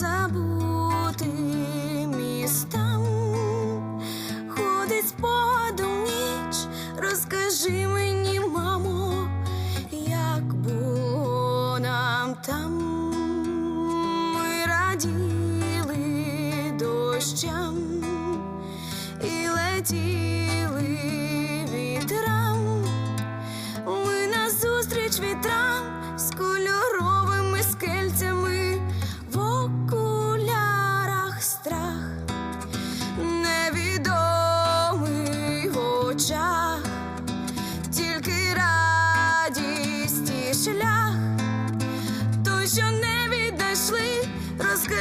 забути містам, ходить сподом ніч, розкажи мені, мамо, як було нам там ми раділи дощам і летіли.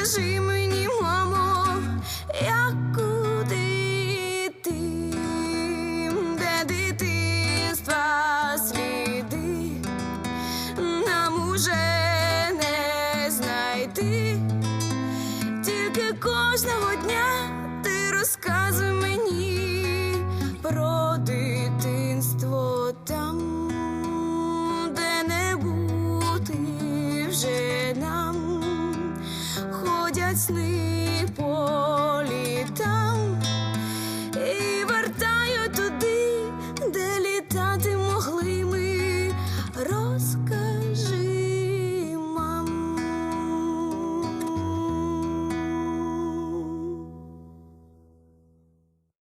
Розкажи мені, мамо, як куди йти, де дитинства сліди, нам уже не знайти, тільки кожного дня. sleep. Oh.